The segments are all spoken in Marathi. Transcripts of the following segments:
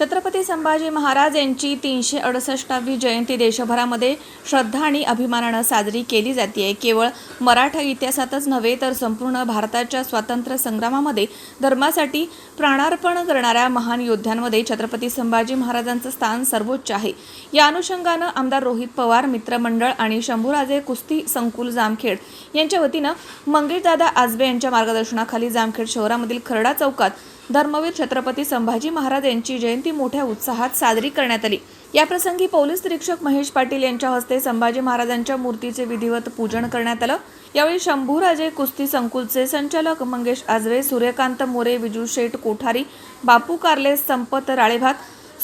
छत्रपती संभाजी महाराज यांची तीनशे अडुसष्टावी जयंती देशभरामध्ये श्रद्धा आणि अभिमानानं साजरी केली जाते. केवळ मराठा इतिहासातच नव्हे तर संपूर्ण भारताच्या स्वातंत्र्य संग्रामामध्ये धर्मासाठी प्राणार्पण करणाऱ्या महान योद्ध्यांमध्ये छत्रपती संभाजी महाराजांचं स्थान सर्वोच्च आहे. या अनुषंगानं आमदार रोहित पवार मित्रमंडळ आणि शंभूराजे कुस्ती संकुल जामखेड यांच्या वतीनं मंगेशदादा आजबे यांच्या मार्गदर्शनाखाली जामखेड शहरामधील खरडा चौकात धर्मवीर छत्रपती संभाजी महाराज यांची जयंती मोठ्या उत्साहात साजरी करण्यात आली. याप्रसंगी पोलीस निरीक्षक महेश पाटील यांच्या हस्ते संभाजी महाराजांच्या मूर्तीचे विधिवत पूजन करण्यात आलं. यावेळी शंभूराजे कुस्ती संकुलचे संचालक मंगेश आजवे सूर्यकांत मोरे विजू शेठ कोठारी बापू कार्ले संपत राळेभात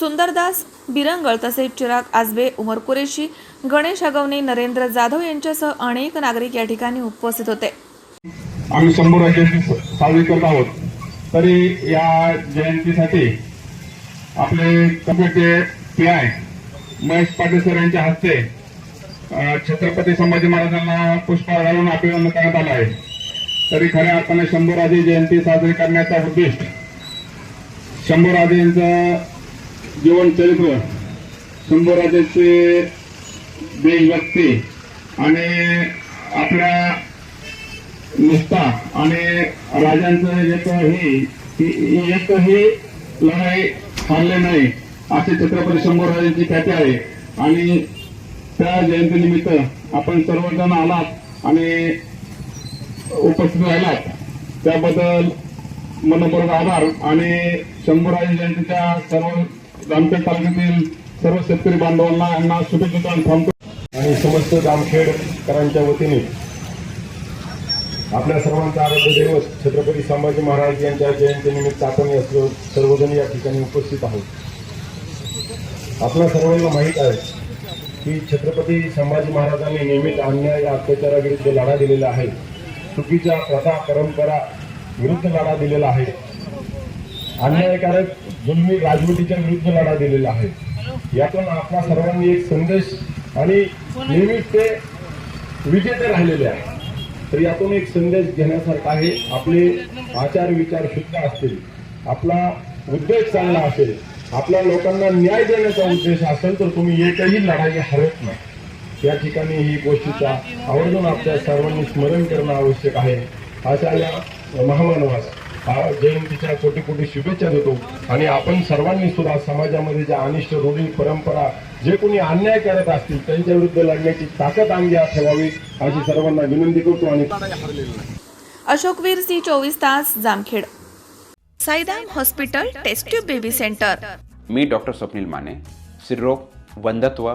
सुंदरदास बिरंगळ तसेच चिराग आजबे उमर कुरेशी गणेश अगवणे नरेंद्र जाधव यांच्यासह अनेक नागरिक या ठिकाणी उपस्थित होते. आम्ही शंभर साजरी करत आहोत. तरी या जयंतीसाठी आपले कमिटीचे P I Mahesh Patil sir यांच्या हस्ते छत्रपती संभाजी महाराजांना पुष्पहार घालून अभिनंदन करण्यात आलं आहे. तरी खऱ्या अर्थाने शंभूराजे जयंती साजरी करण्याचा उद्दिष्ट शंभूराजेंचं जीवन चरित्र शंभूराजेचे देशभक्ती आणि आपल्या निष्ठा आणि राजांचं एकही ही- हे लढाई हारले नाही. असे छत्रपती शंभूराजांची ख्याती आहे. आणि त्या जयंतीनिमित्त आपण सर्वजण आलात आणि उपस्थित राहिलात. त्याबद्दल मनपूर्वक आभार. आणि शंभूराज जयंतीच्या सर्व जामखेड तालुक्यातील सर्व शेतकरी बांधवांना यांना शुभेच्छा थांबतो. आणि समस्त जामखेडकरांच्या वतीने आपल्या सर्वांचा आराध्य दैवत छत्रपती संभाजी महाराज यांच्या जयंतीनिमित्त आपण या सर्वजण या ठिकाणी उपस्थित आहोत. आपल्या सर्वांना माहीत आहे की छत्रपती संभाजी महाराजांनी नियमित अन्याय या अत्याचाराविरुद्ध लढा दिलेला आहे. चुकीच्या प्रथा परंपरा विरुद्ध लढा दिलेला आहे. अन्यायकारक जुलमी राजवटीच्या विरुद्ध लढा दिलेला आहे. यातून आपल्या सर्वांनी एक संदेश आणि नियमित ते विजेते राहिलेले आहे. तर यातून एक संदेश घेण्यासारखा आहे. आपले आचार विचार शुद्ध असतील. आपला उद्देश चांगला असेल. आपल्या लोकांना न्याय देण्याचा उद्देश असेल तर तुम्ही एकही लढाई हरत नाही. या ठिकाणी ही गोष्टीचा आवर्जून आपल्या सर्वांनी स्मरण करणं आवश्यक आहे. अशा या महामानवास जयंतीच्या कोटी कोटी शुभेच्छा देतो. आणि आपण सर्वांनी सुद्धा समाजामध्ये ज्या अनिष्ट रूढी परंपरा जे कोणी अन्याय करत असतील त्यांच्या विरुद्ध लढण्याची ताकद अंगी ठेवावी अशी सर्वांना विनंती करतो आणि अशोकवीर सी चोवीस तास Jamkhed. Saidham hospital test tube baby centre. मी डॉक्टर स्वप्नील माने स्त्रीरोग वंधत्व